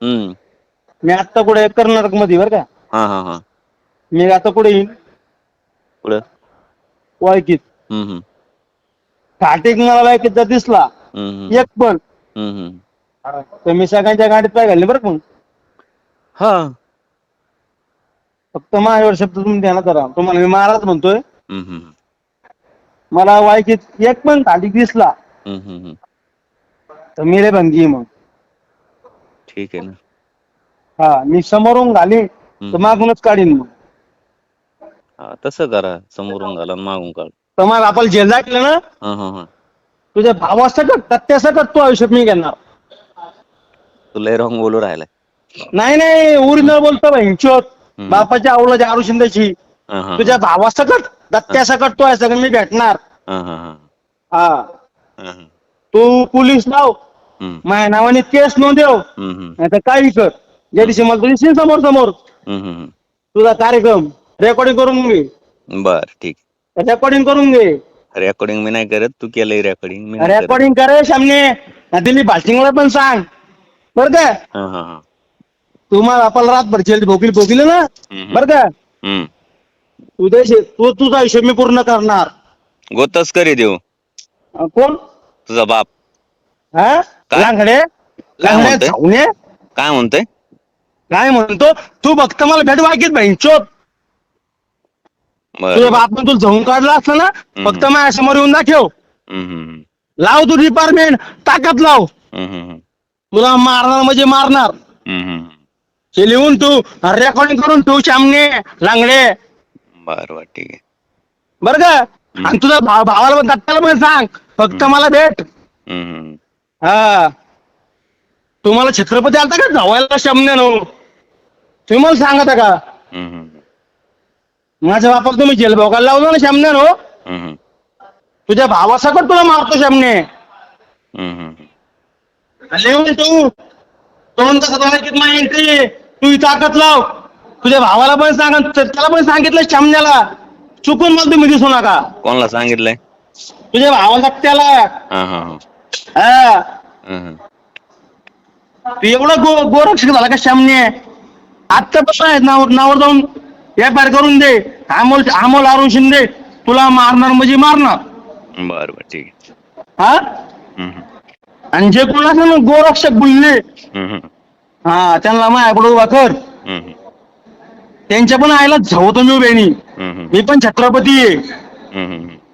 हम्म. मी आता कुठे कर्नाटकमध्ये बरं का. हा हा हा. मी आता कुठे येईन? पुढं ओळखीत हम्म मला ओळखीत जर दिसला. हम्म हम्म. एक पण. हम्म हम्म. तर मी सगळ्यांच्या गाडीत पाय घालले बरं का मग. हा. फक्त माझ्यावर शब्द तुम्ही ध्यानात करा तुम्हाला मी महाराज म्हणतोय. हम्म हम्म मला वायकीत एक पण खाली दिसला. हम्म हम्म हम्म. तर मी रे आहे मग. ठीक आहे ना. हा मी समोरून घाली तर. मागूनच काढीन मग. हा तसं करा समोरून घाला आणि मागून काढ. तर मग आपण जेल केलं ना हा हा हा. तुझ्या भावासकट तत्यासकट तू आयुष्यात मी घेणार. तू लय रॉंग बोलू राहिलाय. नाही नाही ओरिजिनल बोलतो हम्म. बापाच्या आवलं दारू शिंद्याची हा हा तुझ्या भावासकट दत्त्यासकट तो आहे सगळं मी भेटणार. हा हा हा. हा. हा हा. तू पोलीस लाव माझ्या नावाने केस नोंदव. नाही तर काही कर. ज्या दिवशी मला तू दिसेल समोर समोर. तुझा कार्यक्रम. रेकॉर्डिंग करून घे. बर ठीक. रेकॉर्डिंग करून घे. रेकॉर्डिंग मी नाही करत. तू केलंय रेकॉर्डिंग मी नाही करत. रेकॉर्डिंग करे सामने भाषिंगला पण सांग. बरं का? हा हा हा. तुम्हाला आपल्याला रातभर जेल भोगली भोगली ना? हम्म. बरं का? हम्म. तुझ्या तू तुझा हिशोब मी पूर्ण करणार. गोतच करी देऊ. अं, कोण? तुझा बाप. हा? काय? लांगडे? लांगडे म्हणतोय? धावणे काय म्हणतोय? काय म्हणतो? तू फक्त मला भेट वाकीत बहिणचोत तुझ्या बर. बाप तुला जाऊन काढला असतं ना फक्त माझ्यासमोर येऊन दाखव. हम्म हम्म लाव तू डिपार्टमेंट ताकद लाव. हम्म हम्म तुला मारणार म्हणजे मारणार. हम्म हम्म हे लिहून तू रेकॉर्डिंग करून तू सामने लांगडे. बर बर ठीक आहे. बर का? आणि तुझ्या भाव भावाला पण दत्ताला पण सांग. फक्त मला भेट. हम्म हम्म. हा. तुम्हाला छत्रपती आलता का? धावायला शमने नो तुम्ही मला सांगता का? माझ्या बापाला तुम्ही जेल भोगायला लावलं ना शमने तुझ्या भावासकट तुला मारतो शमने लिहून तू. दोन तासात किती एंट्री तू ही ताकद लाव. तुझ्या भावाला पण सांग त्याला पण सांगितलं शमन्याला चुकून मला तुम्ही दिसू नका. कोणाला सांगितलंय? तुझ्या भावाला त्याला. हा. तू एवढा गो गोरक्षक झाला का शामने आत्तापासून आहेत नावर नावर जाऊन या पार करून दे अमोल अमोल अरुण शिंदे तुला मारणार म्हणजे मारणार बर बर ठीक आहे हा हम्म. आणि जे कोण असेल ना गोरक्षक बोलले हम्म. हा त्यांना माझ्याकडे उभा कर हम्म हम्म. त्यांच्या पण आईला झवतो मी हम्म हम्म. मी पण छत्रपती आहे हम्म.